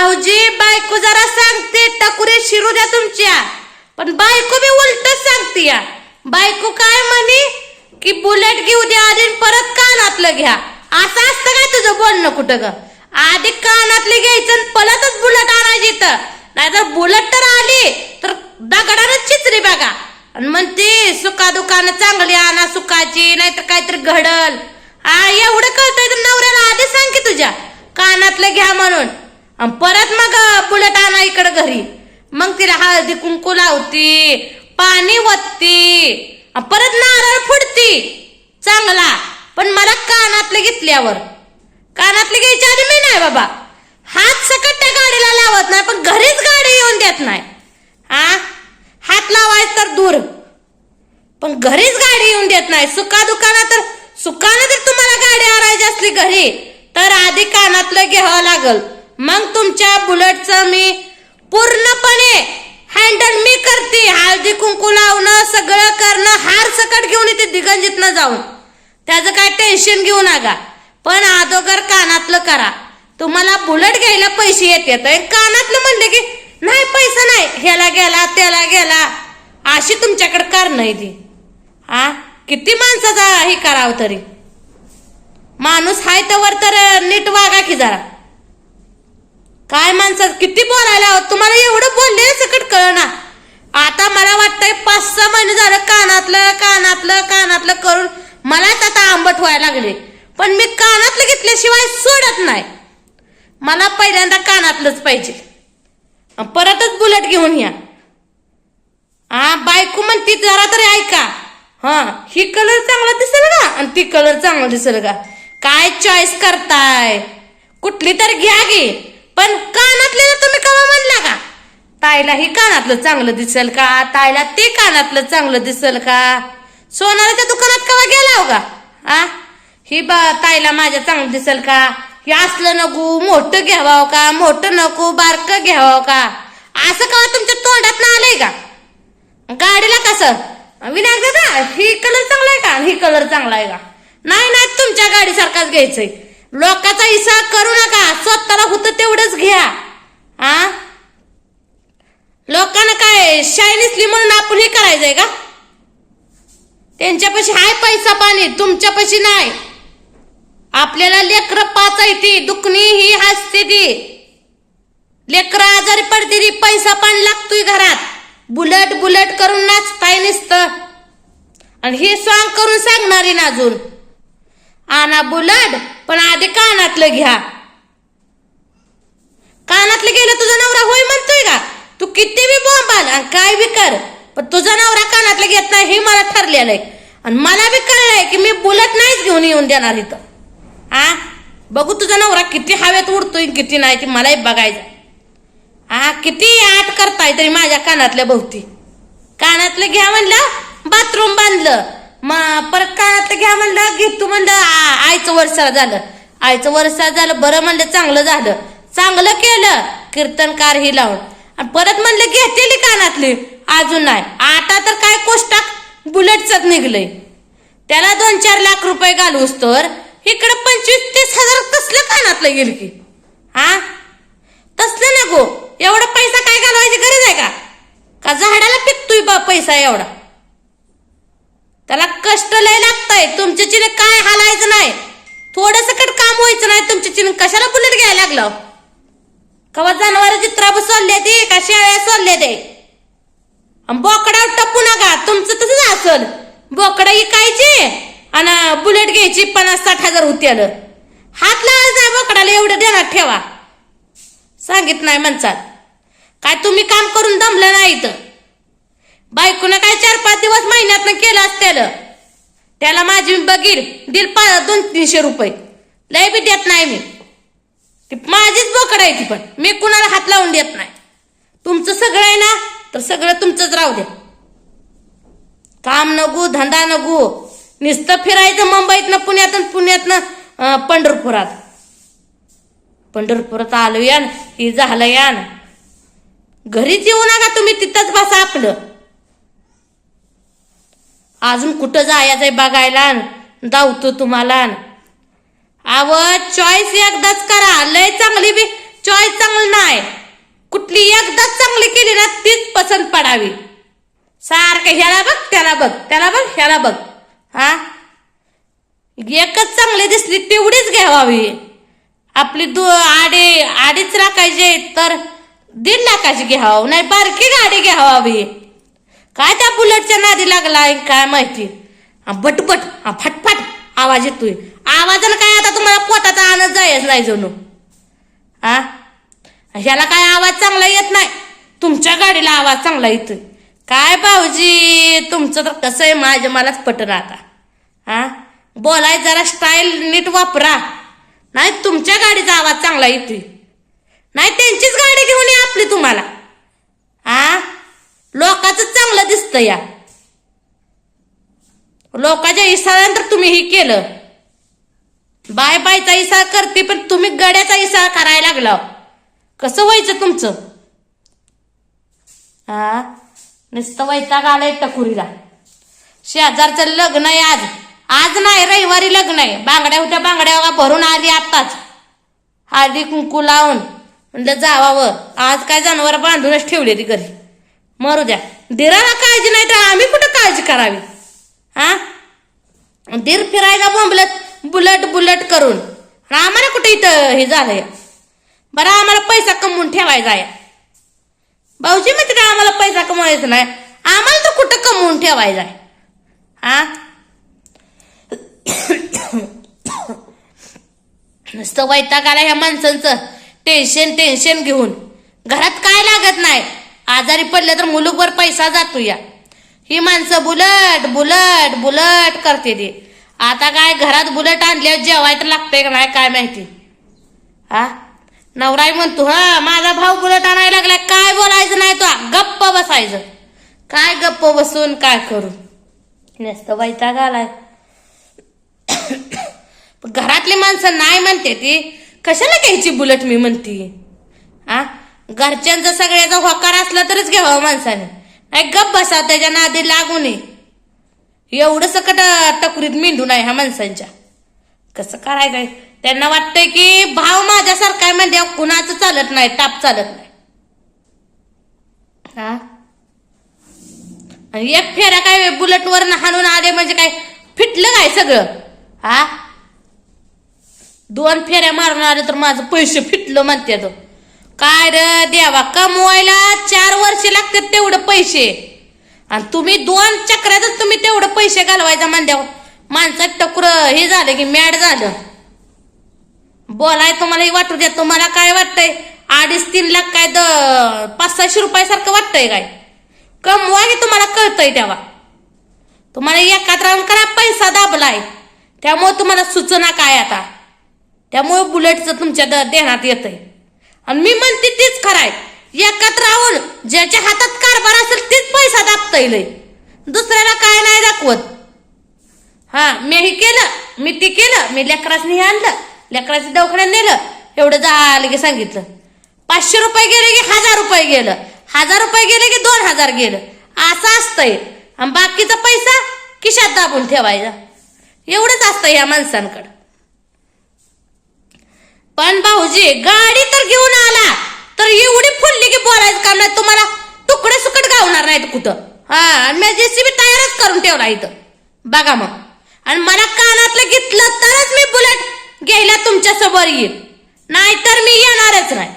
भाऊजी बायको जरा सांगते टकुरे शिरू द्या तुमच्या. पण बायको बी उलट सांगते या. बायको काय म्हणे? की बुलेट घेऊ द्या आधी आणि परत कानातलं घ्या. असं असतं काय तुझं बोलणं कुठं ग? आधी कानातले घ्यायचं आणि पलतच बुलेट आणायची तर नाहीतर बुलेट तर आली तर दगडानं चिचरी बघा. आणि म्हणते सुका दुकानं चांगली आणा सुकाची नाहीतर काहीतरी घडल. हा एवढं कळतंय तर नवऱ्याला आधी सांग की तुझ्या. कानातलं घ्या म्हणून. आणि परत मग बुलेट आणा इकडं घरी. मग तिला हळदी कुंकू लावती पाणी वत्ती परत नारळ फुडती चांगला. पण मला कानातले घेतल्यावर. कानातले घ्यायच्या आधी मी नाही बाबा. हात सकट त्या गाडीला लावत नाही पण घरीच गाडी येऊन देत नाही. हा हात लावायचं तर दूर. पण घरीच गाडी येऊन देत नाही. सुका दुकाना तर सुकानं जर तुम्हाला गाडी आणायची असली घरी तर आधी कानातलं घ्यावं लागल. मग तुमच्या बुलेटचं मी पूर्णपणे हँडल मी करते. हळदी कुंकू लावणं सगळं करणं हार सकट घेऊन येते दिगंजीतनं जाऊन. त्याचं काय टेन्शन घेऊ नका. पण अगोदर कानातलं करा. तुम्हाला बुलेट घ्यायला पैसे येतात कानातलं म्हणलं की नाही पैसा नाही. ह्याला गेला त्याला गेला. अशी तुमच्याकडे कारण आहे ती हा किती माणसाचा हे करावं तरी. माणूस हाय तर नीट वागा की जरा. काय माणसात किती बोलायला आहोत तुम्हाला एवढं बोलले सकट कळ ना. आता मला वाटतंय पाच सहा महिने झालं कानातलं कानातलं कानातलं करून मलाच आता आंबट व्हायला लागले. पण मी कानातलं घेतल्याशिवाय सोडत नाही. मला पहिल्यांदा कानातलंच पाहिजे. परतच बुलेट घेऊन या. हा बायको म्हणती जरा तरी ऐका. हा ही कलर चांगला दिसेल का? आणि ती कलर चांगला दिसेल का? काय चॉईस करताय? कुठली तर घ्या गे पण कानातले तुम्ही कवा म्हणला का? ताईला ही कानातलं चांगलं दिसेल का? ताईला ते कानातलं चांगलं दिसेल का? सोनाराच्या दुकानात कवा गेला हो का आ? ही बा ताईला माझ्या चांगलं दिसेल का? हे असलं नको मोठं घ्यावं हो का? मोठं नको बारकं घ्यावं हो का? असं कवा तुमच्या तोंडात ना आलंय का? गाडीला कसं? विनायक दादा ही कलर चांगला आहे का? ही कलर चांगला आहे का? नाही नाही तुमच्या गाडीसारखाच घ्यायचंय. लोकांचा हिसाब करू नका. स्वतःला होतं तेवढंच घ्या. आ? लोकांना काय शायनिसली म्हणून आपण हे करायचंय का? त्यांच्यापाशी हाय पैसा पाणी तुमच्यापाशी नाही. आपल्याला लेकरं पाच आहे ती दुखणी ही हसते ती. लेकरं आजारी पडते ती पैसा पाणी लागतोय घरात. बुलट बुलट करून नाचताय नुसतं. आणि हे सॉंग करून सांगणारी ना अजून? आणा बुलट पण आधी कानातलं घ्या. कानातलं गेलं तुझा नवरा होय म्हणतोय का? तू किती बी बोंबाल आणि काय बी कर पण तुझा नवरा कानातलं घेत नाही हे मला ठरलेलं आहे. आणि मला बी कळलंय की मी बुलट नाहीच घेऊन येऊन देणार इथं. आ? बघू तुझा नवरा किती हवेत उडतोय किती नाही ती मलाही बघायचं. हा किती आट करताय तरी माझ्या कानातल्या भोवती. कानातलं घ्या म्हणलं बाथरूम बांधलं. मग परत कानातलं घ्या म्हणलं घेतो म्हणलं आईचं वर्षाला झालं. आईचं वर्षाला झालं बरं म्हणलं चांगलं झालं. चांगलं केलं कीर्तनकार ही लावून. आणि परत म्हणलं घेतली कानातली अजून नाही. आता तर काय कोष्टाक बुलेटच निघलंय. त्याला दोन चार लाख रुपये घालूस तर इकडे पंचवीस तीस हजार कसलं कानातलं गेल की. हा? तसलं नको. एवढा पैसा काय घालवायची गरज आहे का? का झाडाला पिकतोय बा पैसा एवढा? त्याला कष्ट लय लागतंय. तुमच्या चिने काय हालायचं नाही. थोडस कट काम व्हायचं नाही तुमच्या चिने. कशाला बुलेट घ्यायला लागलं? कवा जनावर चित्रा सोडले ते का शेळ्या सोडले ते? बोकडा टपू नका तुमचं तसंच असल. बोकडा इकायची आणि बुलेट घ्यायची पन्नास साठ हजार होती आलं हात लावायचं नाही बोकडाला एवढं देणार ठेवा. सांगित नाही म्हणतात. काय तुम्ही काम करून दमलं नाही इथं. बायकोनं काय चार पाच दिवस महिन्यातनं केलं असतेलं त्याला माझी मी बघील दिल पाच दोन तीनशे रुपये. लय बी देत नाही मी. ती माझीच बोकड आहे ती पण. मी कुणाला हात लावून देत नाही. तुमचं सगळं आहे ना तर सगळं तुमचंच राहू द्या काम नगू धंदा नगू. नुसतं फिरायचं मुंबईतनं पुण्यातून पुण्यातनं पंढरपुरात. पंढरपुरात आलो यान हे झालं यान घरीच येऊ नका तुम्ही तिथंच बसा आपलं. अजून कुठं जायचंय बघायला? धावतो तुम्हाला. आव चॉईस एकदाच करा. लय चांगली बी चॉईस चांगली नाही. कुठली एकदाच चांगली केली ना तीच पसंत पडावी. सारखं ह्याला बघ त्याला बघ त्याला बघ ह्याला बघ. हा? एकच चांगली दिसली तेवढीच घ्यावावी. आपली दु आडे आडीच राखायचे तर दीड लाखाची घ्यावं नाही बारकी गाडी घ्यावावी. काय त्या बुलेटच्या नादी लागलाय? काय माहिती? बटबट हा, फटफट आवाज येतोय. आवाजाला काय आता तुम्हाला पोटाचा आनंद जायच नाही जणू. हा? ह्याला काय आवाज चांगला येत नाही? तुमच्या गाडीला आवाज चांगला येतोय. काय भाऊजी तुमचं तर कसं आहे? माझ्या मलाच पटन आता. हा? बोलाय जरा स्टाईल नीट वापरा. नाही तुमच्या गाडीचा आवाज चांगला येतोय. नाही त्यांचीच गाडी घेऊन या आपली तुम्हाला. हा? लोकांचं चांगलं दिसतं या. लोकांच्या इशाऱ्यानंतर तुम्ही हे केलं. बाय बायचा इशारा करते पण तुम्ही गड्याचा इशारा करायला लागला. कसं व्हायचं तुमचं? हा नुसतं वैताग आलाय टकुरीला. शेजारचं लग्न आहे आज. आज नाही रविवारी लग्न आहे. बांगड्या होत्या बांगड्या भरून आली आत्ताच. हळदी कुंकू लावून. म्हणलं जावावं. आज काय जनावर बांधूनच ठेवली ती घरी. मरू द्या. दिराला काळजी नाही तर आम्ही कुठं काळजी करावी? हा? दीर फिरायला बोंबलत बुलट बुलट करून. आम्हाला कुठे इथं हे झालंय? बरं आम्हाला पैसा कमवून ठेवायचा आहे. भाऊजी म्हणते का आम्हाला पैसा कमवायचा नाही? आम्हाला तर कुठं कमवून ठेवायचा आहे? हा? नुसतं वैताग आला ह्या माणसांचं. टेन्शन टेन्शन घेऊन. घरात काय लागत नाही? आजारी पडले तर मुलूकभर पैसा जातो या. ही माणसं बुलट बुलट बुलट करते ते. आता काय घरात बुलट आणल्यावर जेवाय तर लागतंय का नाही काय माहिती? हा? नवराई म्हणतो हा माझा भाऊ बुलट आणायला लागलाय काय बोलायचं नाही तो? गप्प बसायचं. काय गप्प बसून काय करू? नेस्त वैताग आलाय. घरातली माणसं नाही म्हणते ती. कशाला घ्यायची बुलट मी म्हणते? आ घरच्यांचा सगळ्याचा होकार असला तरच घ्यावा माणसाने. नाही गप्प बसा त्याच्या नादी लागू नये. एवढं सकट टकुरीत मेंदू नाही ह्या माणसांच्या. कसं करायचंय त्यांना वाटतंय की भाव माझ्यासारखा आहे म्हणजे कुणाचं चालत नाही ताप चालत नाही. हा? आणि एक फेऱ्या काय बुलेटवर हाणून आले म्हणजे काय? फिटलं काय सगळं? हा? दोन फेऱ्या मारून आले तर माझं पैसे फिटलं म्हणते तो. काय रे देवा कमवायला चार वर्ष लागतात तेवढं पैसे. आणि तुम्ही दोन चक्रातच तुम्ही तेवढं पैसे घालवायचा म्हणल्यावर माणसात टकुर हे झालं की मॅड झालं. बोलाय तुम्हाला हे वाटू द्या तुम्हाला काय वाटतंय? अडीच तीन लाख काय द पाच सहाशे रुपयासारखं वाटतंय काय? कमवा हे तुम्हाला कळतंय तेव्हा. तुम्हाला एकात राहून करा पैसा दाबलाय. त्यामुळे तुम्हाला सूचना काय आता? त्यामुळे बुलेटचं तुमच्या द- देण्यात येतंय. आणि मी म्हणते तीच खराय एकात राहून ज्याच्या हातात कारभार असेल तीच पैसा दाबता येईल दुसऱ्याला काय नाही दाखवत. हा मी हे केलं मी ते केलं मी लेकरासनी हे आणलं लेकराचं दवाखान्यात नेलं एवढं झालं की सांगितलं. पाचशे रुपये गेले की हजार रुपये गेलं हजार रुपये गेले की दोन हजार गेलं. असं असतंय. आणि बाकीचा पैसा किशात दाबून ठेवायचा. एवढंच असतं या माणसांकडं. पण भाऊजी गाडी तर घेऊन आला. तर एवढी फुलली की बोलायचं काम नाही. तुम्हाला तुकडे सुकट गावणार नाहीत कुठं. हा आणि मी जेसीबी तयारच करून ठेवला इथं. बघा मग. आणि मला कानातलं घेतलं तरच मी बुलेट घ्यायला तुमच्यासमोर येईल. नाहीतर मी येणारच नाही.